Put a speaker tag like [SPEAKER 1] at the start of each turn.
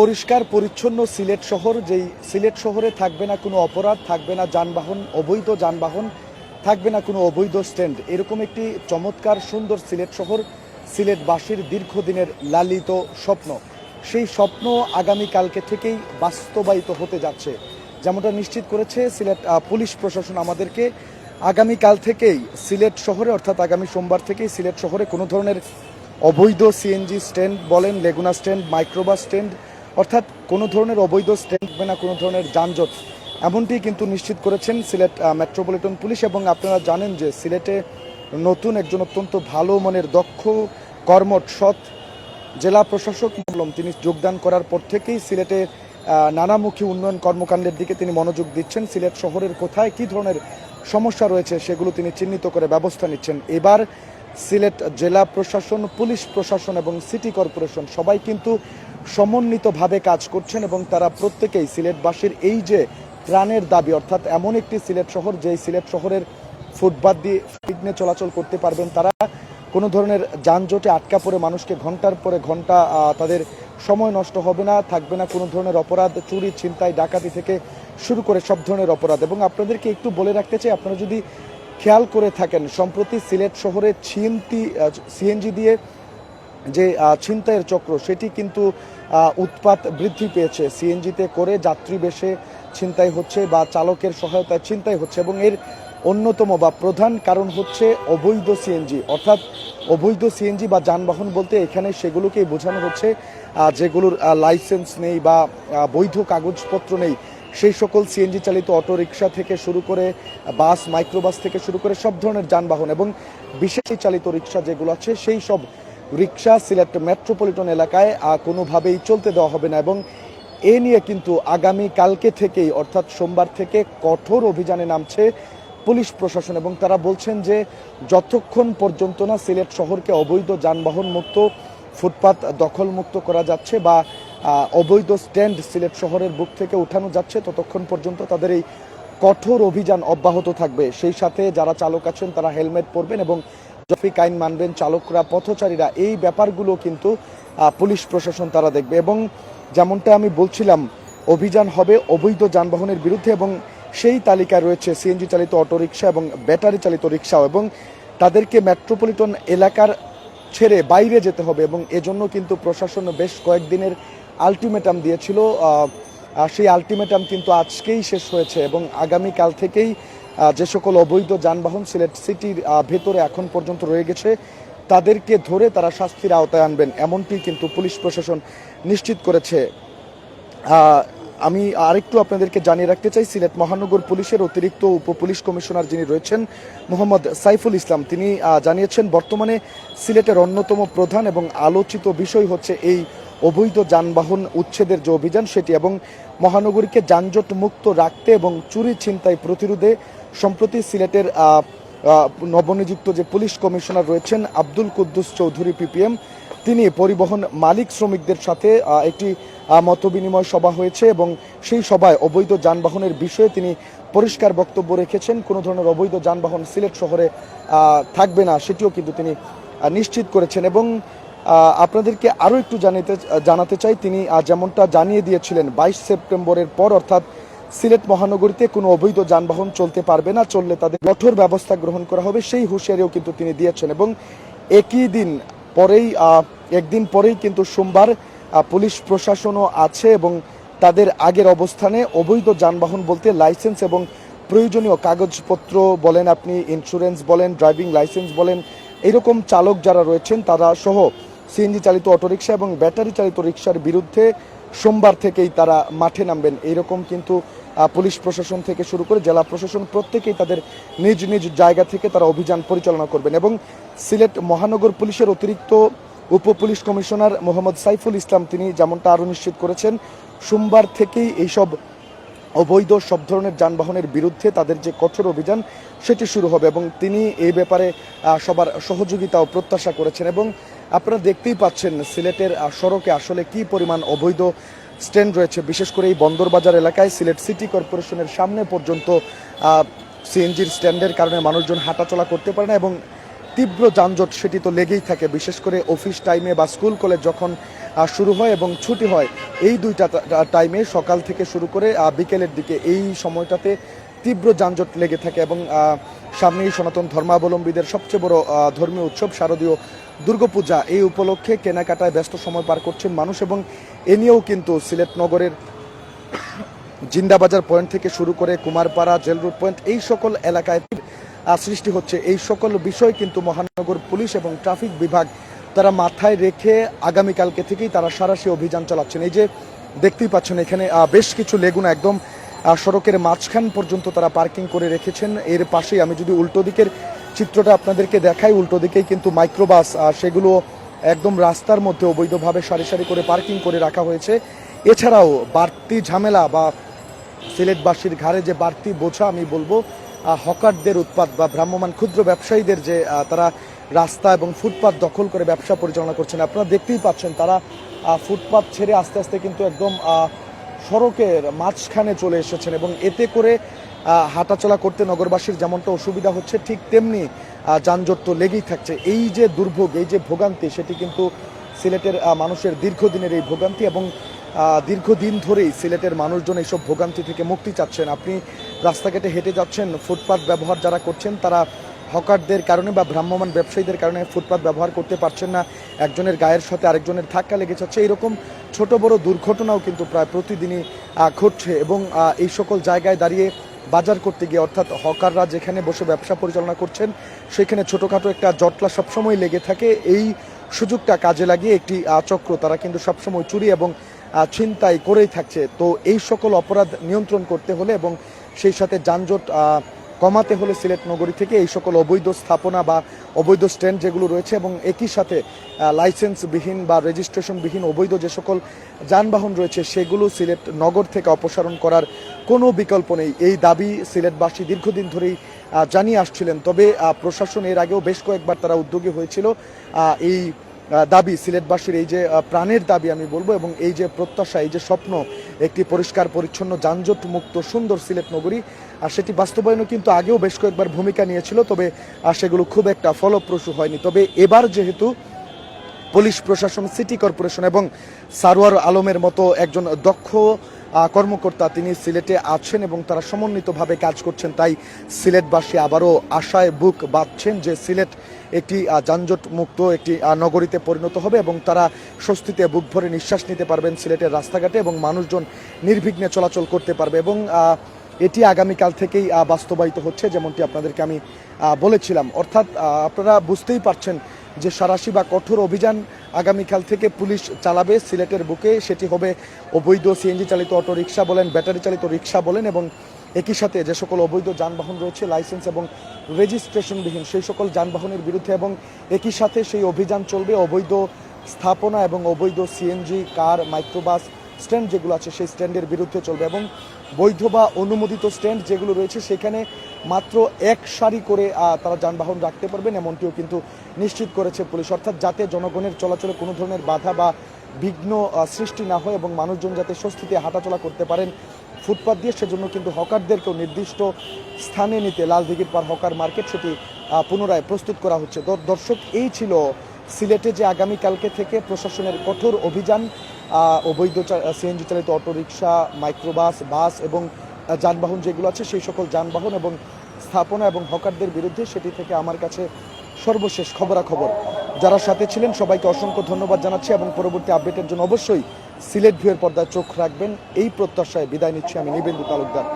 [SPEAKER 1] পরিষ্কার, পরিচ্ছন্ন সিলেট শহর, যেই সিলেট শহরে থাকবে না কোনো অপরাধ, থাকবে না যানবাহন, অবৈধ যানবাহন, থাকবে না কোনো অবৈধ স্ট্যান্ড। এরকম একটি চমৎকার, সুন্দর সিলেট শহর, সিলেটবাসীর দীর্ঘদিনের লালিত স্বপ্ন। সেই স্বপ্ন আগামীকালকে থেকেই বাস্তবায়িত হতে যাচ্ছে। যেমনটা নিশ্চিত করেছে সিলেট পুলিশ প্রশাসন আমাদেরকে, আগামীকাল থেকেই সিলেট শহরে, অর্থাৎ আগামী সোমবার থেকেই সিলেট শহরে কোনো ধরনের অবৈধ সিএনজি স্ট্যান্ড বলেন, লেগুনা স্ট্যান্ড, মাইক্রোবাস স্ট্যান্ড অর্থাৎ কোনো ধরনের অবৈধ স্ট্যান্ড না, কোনো ধরনের যানজট। এমনটি কিন্তু নিশ্চিত করেছেন সিলেট মেট্রোপলিটন পুলিশ এবং আপনারা জানেন যে সিলেটে নতুন একজন অত্যন্ত ভালো মনের দক্ষ কর্মট সৎ জেলা প্রশাসক বললাম তিনি যোগদান করার পর থেকেই সিলেটে নানামুখী উন্নয়ন কর্মকাণ্ডের দিকে তিনি মনোযোগ দিচ্ছেন। সিলেট শহরের কোথায় কী ধরনের সমস্যা রয়েছে সেগুলো তিনি চিহ্নিত করে ব্যবস্থা নিচ্ছেন। এবার সিলেট জেলা প্রশাসন, পুলিশ প্রশাসন এবং সিটি কর্পোরেশন সবাই কিন্তু সমন্বিতভাবে কাজ করছেন এবং তারা প্রত্যেকেই সিলেটবাসীর এই যে প্রাণের দাবি, অর্থাৎ এমন একটি সিলেট শহর যেই সিলেট শহরের ফুটপাত দিয়ে বিঘ্নে চলাচল করতে পারবেন, তারা কোনো ধরনের যানজটে আটকা পড়ে মানুষকে ঘণ্টার পরে ঘণ্টা তাদের সময় নষ্ট হবে না, থাকবে না কোনো ধরনের অপরাধ, চুরি, ছিনতাই, ডাকাতি থেকে শুরু করে সব ধরনের অপরাধ। এবং আপনাদেরকে একটু বলে রাখতে চাই, আপনারা যদি খেয়াল করে থাকেন, সম্প্রতি সিলেট শহরে ছিনতি সিএনজি দিয়ে যে ছিনতাইয়ের চক্র, সেটি কিন্তু উৎপাত বৃদ্ধি পেয়েছে। সিএনজিতে করে যাত্রী বেশে ছিনতাই হচ্ছে বা চালকের সহায়তায় ছিনতাই হচ্ছে এবং এর অন্যতম বা প্রধান কারণ হচ্ছে অবৈধ সিএনজি। অর্থাৎ অবৈধ সিএনজি বা যানবাহন বলতে এখানে সেগুলোকেই বোঝানো হচ্ছে যেগুলোর লাইসেন্স নেই বা বৈধ কাগজপত্র নেই। সেই সকল সিএনজি চালিত অটোরিকশা থেকে শুরু করে, বাস, মাইক্রোবাস থেকে শুরু করে সব ধরনের যানবাহন এবং বিশেষ চালিত রিক্সা যেগুলো আছে, সেই সব রিক্সা সিলেট মেট্রোপলিটন এলাকায় কোনোভাবেই চলতে দেওয়া হবে না এবং এ নিয়ে কিন্তু আগামী কালকে থেকেই, অর্থাৎ সোমবার থেকে কঠোর অভিযানে নামছে পুলিশ প্রশাসন এবং তারা বলছেন যে যতক্ষণ পর্যন্ত না সিলেট শহরকে অবৈধ যানবাহন মুক্ত ফুটপাত দখলমুক্ত করা যাচ্ছে বা অবৈধ স্ট্যান্ড সিলেট শহরের বুক থেকে উঠানো যাচ্ছে, ততক্ষণ পর্যন্ত তাদের এই কঠোর অভিযান অব্যাহত থাকবে। সেই সাথে যারা চালক আছেন, তারা হেলমেট পরবেন এবং ট্রাফিক আইন মানবেন, চালকরা, পথচারীরা, এই ব্যাপারগুলো কিন্তু পুলিশ প্রশাসন তারা দেখবে। এবং যেমনটা আমি বলছিলাম, অভিযান হবে অবৈধ যানবাহনের বিরুদ্ধে এবং সেই তালিকায় রয়েছে সিএনজি চালিত অটোরিকশা এবং ব্যাটারি চালিত রিক্সাও এবং তাদেরকে মেট্রোপলিটন এলাকার ছেড়ে বাইরে যেতে হবে এবং এজন্য কিন্তু প্রশাসন বেশ কয়েকদিনের আলটিমেটাম দিয়েছিল। সেই আলটিমেটাম কিন্তু আজকেই শেষ হয়েছে এবং আগামী কাল থেকেই যে সকল অবৈধ যানবাহন সিলেট সিটির ভেতরে এখন পর্যন্ত রয়ে গেছে, তাদেরকে ধরে তারা শাস্তির আওতায় আনবেন, এমনটি কিন্তু পুলিশ প্রশাসন নিশ্চিত করেছে। আমি আরেকটু আপনাদেরকে জানিয়ে রাখতে চাই, সিলেট মহানগর পুলিশের অতিরিক্ত উপ পুলিশ কমিশনার যিনি রয়েছেন, মোহাম্মদ সাইফুল ইসলাম, তিনি জানিয়েছেন বর্তমানে সিলেটের অন্যতম প্রধান এবং আলোচিত বিষয় হচ্ছে এই অবৈধ যানবাহন উচ্ছেদের যে অভিযান সেটি এবং মহানগরীকে যানজট মুক্ত রাখতে এবং চুরি ছিনতাই প্রতিরোধে সম্প্রতি সিলেটের নবনিযুক্ত যে পুলিশ কমিশনার রয়েছেন আব্দুল কুদ্দুস চৌধুরী পিপিএম, তিনি পরিবহন মালিক শ্রমিকদের সাথে একটি মতবিনিময় সভা হয়েছে এবং সেই সভায় অবৈধ যানবাহনের বিষয়ে তিনি পরিষ্কার বক্তব্য রেখেছেন। কোনো ধরনের অবৈধ যানবাহন সিলেট শহরে থাকবে না, সেটিও কিন্তু তিনি নিশ্চিত করেছেন এবং আপনাদেরকে আরও একটু জানাতে জানাতে চাই, তিনি যেমনটা জানিয়ে দিয়েছিলেন বাইশ সেপ্টেম্বরের পর, অর্থাৎ সিলেট মহানগরীতে কোনো অবৈধ যানবাহন চলতে পারবে না, চললে তাদের কঠোর ব্যবস্থা গ্রহণ করা হবে, সেই হুঁশিয়ারিও কিন্তু তিনি দিয়েছেন এবং একই দিন পরেই একদিন পরেই কিন্তু সোমবার পুলিশ প্রশাসনও আছে এবং তাদের আগের অবস্থানে অবৈধ যানবাহন বলতে লাইসেন্স এবং প্রয়োজনীয় কাগজপত্র বলেন আপনি ইন্স্যুরেন্স বলেন ড্রাইভিং লাইসেন্স বলেন, এরকম চালক যারা রয়েছেন তারা সহ সিএনজি চালিত অটোরিকশা এবং ব্যাটারি চালিত রিক্সার বিরুদ্ধে সোমবার থেকেই তারা মাঠে নামবেন। এইরকম কিন্তু পুলিশ প্রশাসন থেকে শুরু করে জেলা প্রশাসন প্রত্যেকেই তাদের নিজ নিজ জায়গা থেকে তারা অভিযান পরিচালনা করবেন এবং সিলেট মহানগর পুলিশের অতিরিক্ত উপ পুলিশ কমিশনার মোহাম্মদ সাইফুল ইসলাম তিনি যেমনটা আরও নিশ্চিত করেছেন, সোমবার থেকেই এইসব অবৈধ সব ধরনের যানবাহনের বিরুদ্ধে তাদের যে কঠোর অভিযান, সেটি শুরু হবে এবং তিনি এই ব্যাপারে সবার সহযোগিতাও প্রত্যাশা করেছেন এবং আপনারা দেখতেই পাচ্ছেন সিলেটের সড়কে আসলে কি পরিমাণ অবৈধ স্ট্যান্ড রয়েছে। বিশেষ করে এই বন্দরবাজার এলাকায় সিলেট সিটি কর্পোরেশনের সামনে পর্যন্ত সিএনজির স্ট্যান্ডের কারণে মানুষজন হাঁটাচলা করতে পারে না এবং তীব্র যানজট সেটি তো লেগেই থাকে। বিশেষ করে অফিস টাইমে বা স্কুল কলেজ যখন শুরু হয় এবং ছুটি হয়, এই দুইটা টাইমে সকাল থেকে শুরু করে বিকেলের দিকে এই সময়টাতে তীব্র যানজট লেগে থাকে এবং সামনেই সনাতন ধর্মাবলম্বীদের সবচেয়ে বড় ধর্মীয় উৎসব শারদীয় দুর্গাপূজা। এই উপলক্ষে কেনাকাটায় ব্যস্ত সময় পার করছেন মানুষ এবং এ নিয়েও কিন্তু সিলেট নগরের জিন্দাবাজার পয়েন্ট থেকে শুরু করে কুমারপাড়া, জেল রোড পয়েন্ট, এই সকল এলাকায় সৃষ্টি হচ্ছে। এই সকল বিষয় কিন্তু মহানগর পুলিশ এবং ট্রাফিক বিভাগ তারা মাথায় রেখে আগামীকালকে থেকেই তারা সারাশি অভিযান চালাচ্ছেন। এই যে দেখতেই পাচ্ছেন এখানে বেশ কিছু লেগুনা একদম সড়কের মাঝখান পর্যন্ত তারা পার্কিং করে রেখেছেন। এর পাশেই আমি যদি উল্টো দিকের চিত্রটা আপনাদেরকে দেখাই, উল্টো দিকেই কিন্তু মাইক্রোবাস সেগুলো একদম রাস্তার মধ্যে অবৈধভাবে সারি সারি করে পার্কিং করে রাখা হয়েছে। এছাড়াও বাড়তি ঝামেলা বা সিলেটবাসীর ঘাড়ে যে বাড়তি বোঝা আমি বলব হকারদের উৎপাদ বা ভ্রাম্যমান ক্ষুদ্র ব্যবসায়ীদের যে তারা রাস্তা এবং ফুটপাত দখল করে ব্যবসা পরিচালনা করছেন, আপনারা দেখতেই পাচ্ছেন তারা ফুটপাত ছেড়ে আস্তে আস্তে কিন্তু একদম সড়কের মাঝখানে চলে এসেছেন এবং এতে করে হাঁটাচলা করতে নগরবাসীর যেমনটা অসুবিধা হচ্ছে, ঠিক তেমনি যানজট তো লেগেই থাকছে। এই যে দুর্ভোগ, এই যে ভোগান্তি, সেটি কিন্তু সিলেটের মানুষের দীর্ঘদিনের এই ভোগান্তি এবং দীর্ঘদিন ধরেই সিলেটের মানুষজন এইসব ভোগান্তি থেকে মুক্তি চাচ্ছেন। আপনি রাস্তাঘাটে হেঁটে যাচ্ছেন ফুটপাথ ব্যবহার যারা করছেন, তারা হকারদের কারণে বা ভ্রাম্যমান ব্যবসায়ীদের কারণে ফুটপাত ব্যবহার করতে পারছেন না। একজনের গায়ের সাথে আরেকজনের ধাক্কা লেগে যাচ্ছে এরকম ছোট বড় দুর্ঘটনাও কিন্তু প্রায় প্রতিদিনই ঘটছে এবং এই সকল জায়গায় দাঁড়িয়ে বাজার করতে গিয়ে অর্থাৎ হকাররা যেখানে বসে ব্যবসা পরিচালনা করছেন, সেখানে ছোটোখাটো একটা জটলা সবসময় লেগে থাকে। এই সুযোগটা কাজে লাগিয়ে একটি চক্র তারা কিন্তু সবসময় চুরি এবং ছিনতাই করেই থাকছে। তো এই সকল অপরাধ নিয়ন্ত্রণ করতে হলে এবং সেই সাথে যানজট কমাতে হলে সিলেট নগরী থেকে এই সকল অবৈধ স্থাপনা বা অবৈধ স্ট্যান্ড যেগুলো রয়েছে এবং একই সাথে লাইসেন্সবিহীন বা রেজিস্ট্রেশনবিহীন অবৈধ যে সকল যানবাহন রয়েছে সেগুলো সিলেট নগর থেকে অপসারণ করার কোনো বিকল্প নেই। এই দাবি সিলেটবাসী দীর্ঘদিন ধরেই জানিয়ে আসছিলেন। তবে প্রশাসন এর আগেও বেশ কয়েকবার তারা উদ্যোগী হয়েছিল এই দাবি সিলেটবাসীর। এই যে প্রাণের দাবি আমি বলব এবং এই যে প্রত্যাশা, এই যে স্বপ্ন, একটি পরিষ্কার, পরিচ্ছন্ন যানজট মুক্ত সুন্দর সিলেট নগরী আর সেটি বাস্তবায়নও কিন্তু আগেও বেশ কয়েকবার ভূমিকা নিয়েছিল, তবে সেগুলো খুব একটা ফলপ্রসূ হয়নি। তবে এবার যেহেতু পুলিশ প্রশাসন, সিটি কর্পোরেশন এবং সারোয়ার আলমের মতো একজন দক্ষ কর্মকর্তা তিনি সিলেটে আছেন এবং তারা সমন্বিতভাবে কাজ করছেন, তাই সিলেটবাসী আবারও আশায় বুক বাঁধছেন যে সিলেট একটি যানজট মুক্ত একটি নগরীতে পরিণত হবে এবং তারা স্বস্তিতে বুক ভরে নিঃশ্বাস নিতে পারবেন সিলেটের রাস্তাঘাটে এবং মানুষজন নির্বিঘ্নে চলাচল করতে পারবে এবং এটি আগামীকাল থেকেই বাস্তবায়িত হচ্ছে, যেমনটি আপনাদেরকে আমি বলেছিলাম। অর্থাৎ আপনারা বুঝতেই পারছেন যে সারাশি বা কঠোর অভিযান আগামীকাল থেকে পুলিশ চালাবে, সিলেটের বুকে। সেটি হবে অবৈধ সিএনজি চালিত অটো রিক্সা বলেন, ব্যাটারি চালিত রিক্সা বলেন এবং একই সাথে যে সকল অবৈধ যানবাহন রয়েছে, লাইসেন্স এবং রেজিস্ট্রেশনবিহীন সেই সকল যানবাহনের বিরুদ্ধে এবং একই সাথে সেই অভিযান চলবে, অবৈধ স্থাপনা এবং অবৈধ সিএনজি, কার, মাইক্রোবাস, স্ট্যান্ড যেগুলো আছে, সেই স্ট্যান্ডের বিরুদ্ধে চলবে এবং বৈধ বা অনুমোদিত স্ট্যান্ড যেগুলো রয়েছে সেখানে মাত্র এক সারি করে তারা যানবাহন রাখতে পারবেন, এমনটিও কিন্তু নিশ্চিত করেছে পুলিশ। অর্থাৎ যাতে জনগণের চলাচলে কোনো ধরনের বাধা বা বিঘ্ন সৃষ্টি না হয় এবং মানুষজন যাতে স্বস্তিতে হাঁটাচলা করতে পারেন ফুটপাত দিয়ে, সেজন্য কিন্তু হকারদেরকেও নির্দিষ্ট স্থানে নিতে লালদিঘির পার হকার মার্কেট সেটি পুনরায় প্রস্তুত করা হচ্ছে। দর্শক, এই ছিল সিলেটে যে আগামীকালকে থেকে প্রশাসনের কঠোর অভিযান অবৈধ সিএনজি চালিত অটোরিকশা, মাইক্রোবাস, বাস এবং যানবাহন যেগুলো আছে সেই সকল যানবাহন এবং স্থাপনা এবং হকারদের বিরুদ্ধে সেটি থেকে আমার কাছে সর্বশেষ খবরাখবর। যারা সাথে ছিলেন, সবাইকে অসংখ্য ধন্যবাদ জানাচ্ছি এবং পরবর্তী আপডেটের জন্য অবশ্যই সিলেট ভিউয়ের পর্দায় চোখ রাখবেন। এই প্রত্যাশায় বিদায় নিচ্ছি আমি নিবেন্দু তালুকদার।